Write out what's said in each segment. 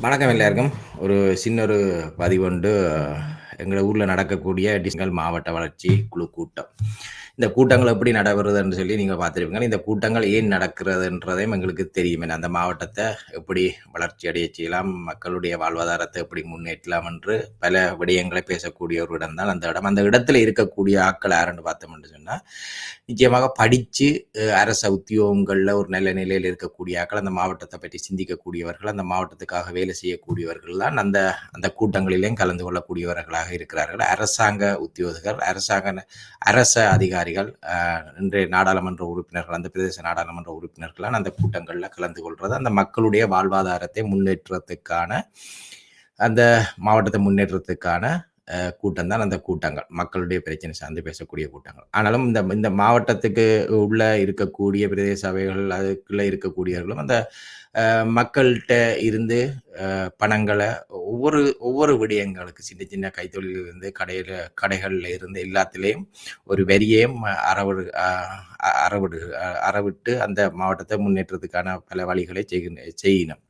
வணக்கம் எல்லாருக்கும். ஒரு சின்ன ஒரு பதிவு உண்டு. எங்கள் ஊரில் நடக்கக்கூடிய டிஸ்கல் மாவட்ட வளர்ச்சி குழு கூட்டம். இந்த கூட்டங்கள் எப்படி நடைபெறுதுன்னு சொல்லி நீங்கள் பார்த்துருப்பீங்க. இந்த கூட்டங்கள் ஏன் நடக்கிறதுன்றதையும் எங்களுக்கு தெரியும். அந்த மாவட்டத்தை எப்படி வளர்ச்சி அடைய செய்யலாம் மக்களுடைய வாழ்வாதாரத்தை எப்படி முன்னேற்றலாம் என்று பல விடயங்களை பேசக்கூடிய ஒரு இடம் தான் அந்த இடம். அந்த இடத்துல இருக்கக்கூடிய ஆட்கள் யாருன்னு பார்த்தோம்னு சொன்னால் நிச்சயமாக படித்து அரச உத்தியோகங்களில் ஒரு நல்ல நிலையில் இருக்கக்கூடிய ஆக்கள் அந்த மாவட்டத்தை பற்றி சிந்திக்கக்கூடியவர்கள் அந்த மாவட்டத்துக்காக வேலை செய்யக்கூடியவர்கள் தான் அந்த அந்த கூட்டங்களிலேயும் கலந்து கொள்ளக்கூடியவர்களாக இருக்கிறார்கள். அரசாங்க உத்தியோகர்கள் அரசாங்க அரச அதிகாரி அதிகாரிகள் இன்றைய நாடாளுமன்ற உறுப்பினர்கள் அந்த பிரதேச நாடாளுமன்ற உறுப்பினர்களால் அந்த கூட்டங்களில் கலந்து கொள்வது அந்த மக்களுடைய வாழ்வாதாரத்தை முன்னேற்றத்துக்கான அந்த மாவட்டத்தை முன்னேற்றத்துக்கான கூட்டம் தான் அந்த கூட்டங்கள். மக்களுடைய பிரச்சனை சார்ந்து பேசக்கூடிய கூட்டங்கள். ஆனாலும் இந்த இந்த மாவட்டத்துக்கு உள்ள இருக்கக்கூடிய பிரதேச சபைகள் அதுக்குள்ள இருக்கக்கூடியவர்களும் அந்த மக்கள்கிட்ட இருந்து பணங்களை ஒவ்வொரு ஒவ்வொரு விடயங்களுக்கு சின்ன சின்ன கைத்தொழிலிருந்து கடையில் கடைகளில் இருந்து எல்லாத்துலேயும் ஒரு வரியையும் அறவிடு அறவிடு அறவிட்டு அந்த மாவட்டத்தை முன்னேற்றத்துக்கான பல வழிகளை செய்யணும்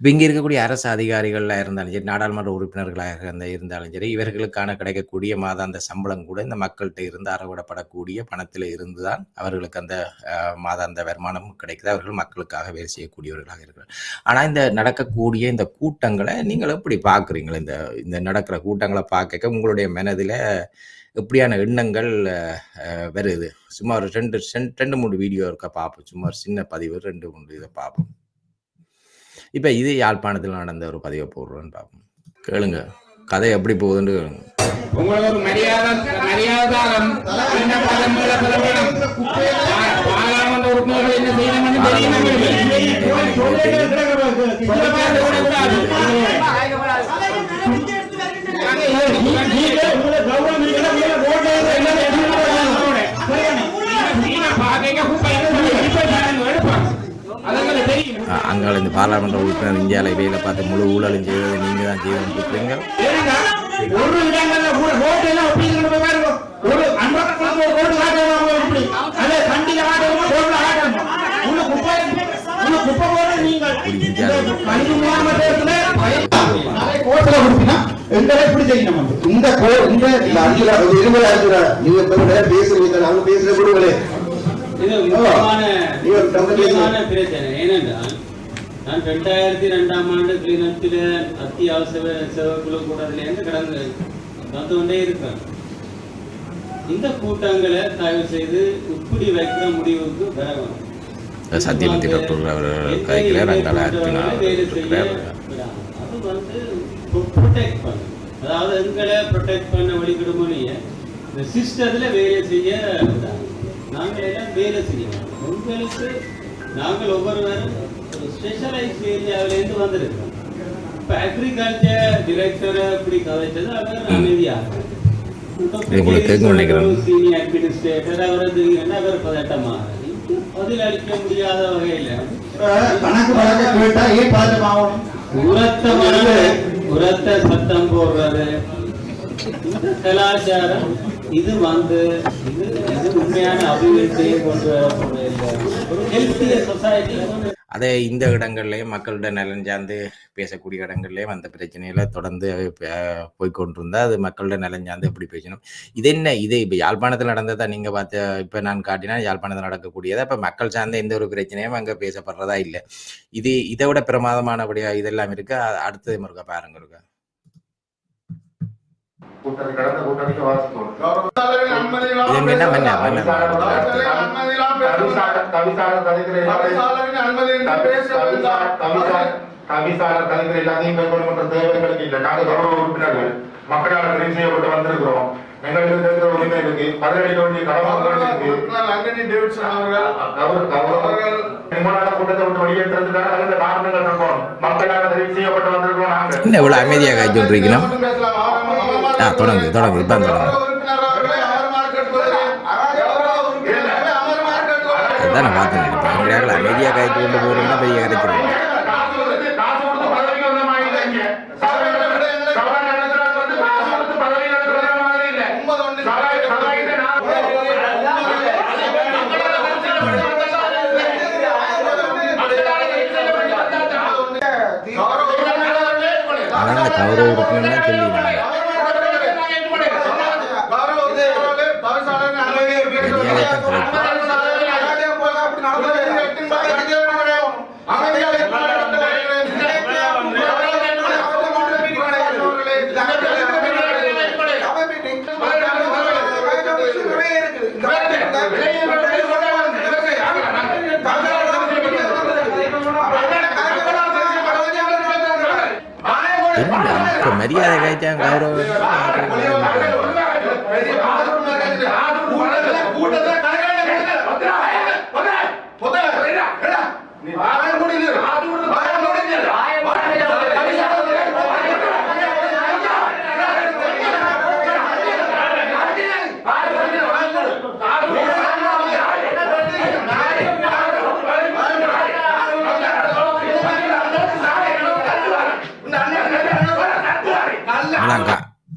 இப்போ இங்கே இருக்கக்கூடிய அரசு அதிகாரிகளாக இருந்தாலும் சரி நாடாளுமன்ற உறுப்பினர்களாக இருந்த இருந்தாலும் சரி இவர்களுக்கான கிடைக்கக்கூடிய மாதாந்த சம்பளம் கூட இந்த மக்கள்கிட்ட இருந்து அறவிடப்படக்கூடிய பணத்தில் இருந்து தான் அவர்களுக்கு அந்த மாதாந்த வருமானம் கிடைக்குது. அவர்கள் மக்களுக்காக வேலை செய்யக்கூடியவர்களாக இருக்கிறார் ஆனால் இந்த நடக்கக்கூடிய இந்த கூட்டங்களை நீங்கள் எப்படி பார்க்குறீங்களா? இந்த இந்த நடக்கிற கூட்டங்களை பார்க்க உங்களுடைய மனதில் எப்படியான எண்ணங்கள் வருது? சும்மா ஒரு ரெண்டு ரெண்டு மூணு வீடியோ இருக்க பார்ப்போம். சும்மா ஒரு சின்ன பதிவு ரெண்டு மூணு இதை பார்ப்போம். இப்போ இது யாழ்ப்பாணத்தில் நடந்த ஒரு பதிவை போடுறோன்னு பார்ப்போம் கேளுங்க. கதை எப்படி போகுதுன்னு கேளுங்க. உங்களுக்கு ஒரு மரியாதை மரியாதாரம் என்ன பதம் பாராளுமன்ற உறுப்பினர்கள் என்ன செய்யணும்னு அங்கே இந்த பாராளுமன்ற உறுப்பினர் இந்தியாவில் வேலை பார்த்து முழு ஊழலும் செய்வது நீங்கள் தான் செய்யணும் கொடுக்குறீங்க ஒரு இடங்கள்ல கூட எல்லாம் ஒரு ஒரு ரோடு இப்படி அதே ரோட்ல உள்ள குப்பை உள்ள குப்பை கொடுத்தீங்கன்னா எங்களை எப்படி செய்யணும் இந்த கோ இந்த நீங்க நேரம் பேசுறீங்க நாங்க பேசுற கொடுங்களே இது முக்கியமான பிரச்சனை. ஏனென்றால் நான் ரெண்டாயிரத்தி ரெண்டாம் ஆண்டு கிளிநொச்சில அத்தியாவசிய சேவைக்குழு கூட்டத்திலேருந்து கடந்து வந்து கொண்டே இருக்கேன் இந்த கூட்டங்களை தயவு செய்து இப்படி வைக்கிற முடிவுக்கு வர வேணும். சத்தியமூர்த்தி டாக்டர் அவர் அங்கால இருக்கிறார் அது வந்து ப்ரொடெக்ட் பண்ணும் அதாவது எங்களை ப்ரொடெக்ட் பண்ண வழிகிடுமோனிய இந்த சிஸ்டத்தில் வேலை செய்ய நாங்கள் எல்லாம் வேலை செய்யணும். உங்களுக்கு நாங்கள் ஒவ்வொருவரும் ஸ்பெஷலைஸ் ஏரியாவிலேருந்து வந்திருக்கோம் இப்போ அக்ரிகல்ச்சர் டிரெக்டரை இப்படி கதைச்சது அவர் அமைதியாக. சீனியர் அட்மினிஸ்ட்ரேட்டர் அவரது அவர் பதட்டமாக பதில் அளிக்க முடியாத வகையில். கணக்கு வழக்க கேட்டா ஏன் பதட்டமாகணும் உரத்தமான உரத்த சத்தம் போடுறது. இந்த கலாச்சாரம் இது வந்து இது இது உண்மையான அபிவிருத்தியை கொண்டு சொசைட்டி அதே இந்த இடங்கள்லையும் மக்களோட நலன் சார்ந்து பேசக்கூடிய இடங்கள்லையும் அந்த பிரச்சனையில தொடர்ந்து போய்கொண்டிருந்தா அது மக்களோட நலன் சார்ந்து எப்படி பேசணும்? இது என்ன? இது இப்போ யாழ்ப்பாணத்தில் நடந்ததா நீங்கள் பார்த்த இப்போ நான் காட்டினா யாழ்ப்பாணத்தில் நடக்கக்கூடியதா? இப்போ மக்கள் சார்ந்த எந்த ஒரு பிரச்சனையும் அங்கே பேசப்படுறதா இல்லை. இது இதை விட பிரமாதமானபடியாக இதெல்லாம் இருக்கு? அடுத்தது இருக்கா பாருங்க இருக்கா கூட்டணி கடந்த கூட்டணிக்கு கலைஞர் கவிசாளர் கலைஞர் எல்லாத்தையும் மேற்கொள்ளும் என்ற தேவைகளுக்கு இல்லை. நாங்கள் கௌரவ உறுப்பினர்கள். மக்களால் தெரிவு செய்யப்பட்டு வந்திருக்கிறோம். எங்களுக்கு இருக்கிற உரிமை இருக்கு. பதிலளிக்க வேண்டிய நிர்மலான கூட்டத்தை விட்டு வெளியேற்றதுக்காக அந்த காரணங்கள் இருக்கணும் மக்களால் தெரிவு செய்யப்பட்டு வந்திருக்கிறோம் நாங்கள் என்ன இவ்வளோ அமைதியாக ஆ தொடங்கு தொடங்கு இப்போ தொடங்கு அதுதான் நான் பார்த்தேன் இப்போ எங்கேயாவது அமைதியாக காய்ச்சி கொண்டு போகிறோம்னா பெரிய கிடைக்கிறேன் காசு கொடுத்து காசு கொடுத்து பதவிக்கு வந்த மாதிரி இல்லை இங்க. சபை நடத்துறது- சபை நடத்துறது வந்து காசு கொடுத்து பதவி நடத்துறது மாதிரி இல்லை. சபை- சபைக்கு நான் மக்களால் தெரிவு செய்யப்பட்டு வந்தா- மக்களால் தெரிவு செய்யப்பட்டு வந்தா தான். அதான் அந்த கௌரவ உறுப்பினர் சொல்லி நாங்கள் என்ன இப்போ மரியாதை காய்ச்சா கௌரவம்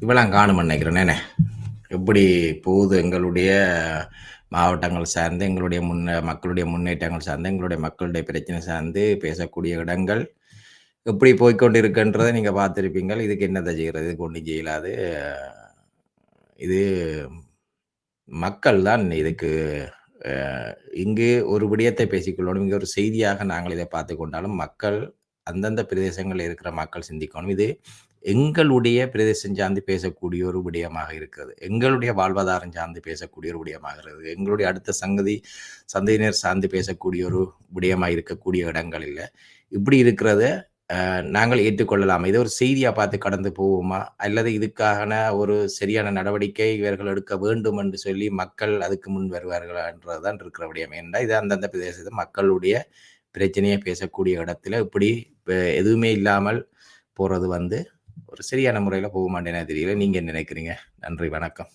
இவெல்லாம் காணும் நினைக்கிறேன் எப்படி போகுது எங்களுடைய மாவட்டங்கள் சார்ந்து எங்களுடைய முன்ன மக்களுடைய முன்னேற்றங்கள் சார்ந்து எங்களுடைய மக்களுடைய பிரச்சனை சார்ந்து பேசக்கூடிய இடங்கள் எப்படி போய்க்கொண்டு இருக்குன்றதை நீங்கள் பார்த்துருப்பீங்க இதுக்கு என்னத்தை செய்கிறது இதுக்கு ஒன்றும் செய்யலாது. இது மக்கள் தான் இதுக்கு இங்கு ஒரு விடயத்தை பேசிக்கொள்ளணும். இங்கே ஒரு செய்தியாக நாங்கள் இதை பார்த்து கொண்டாலும் மக்கள் அந்தந்த பிரதேசங்களில் இருக்கிற மக்கள் சிந்திக்கணும். இது எங்களுடைய பிரதேசம் சார்ந்து பேசக்கூடிய ஒரு விடயமாக இருக்கிறது. எங்களுடைய வாழ்வாதாரம் சார்ந்து பேசக்கூடிய ஒரு விடயமாக இருக்கிறது. எங்களுடைய அடுத்த சங்கதி சந்ததியினர் சார்ந்து பேசக்கூடிய ஒரு விடயமாக இருக்கக்கூடிய இடங்கள் இல்லை. இப்படி இருக்கிறத நாங்கள் ஏற்றுக்கொள்ளலாம்? இதை ஒரு செய்தியாக பார்த்து கடந்து போவோமா? அல்லது இதுக்கான ஒரு சரியான நடவடிக்கை இவர்கள் எடுக்க வேண்டும் என்று சொல்லி மக்கள் அதுக்கு முன் வருவார்களா என்றதுதான் இருக்கிற விடயம். ஏன்னா இது அந்தந்த பிரதேசத்தை மக்களுடைய பிரச்சனையை பேசக்கூடிய இடத்துல இப்படி எதுவுமே இல்லாமல் போறது வந்து ஒரு சரியான முறையில் போக மாட்டேன்னு தெரியல. நீங்க என்ன நினைக்கிறீங்க? நன்றி வணக்கம்.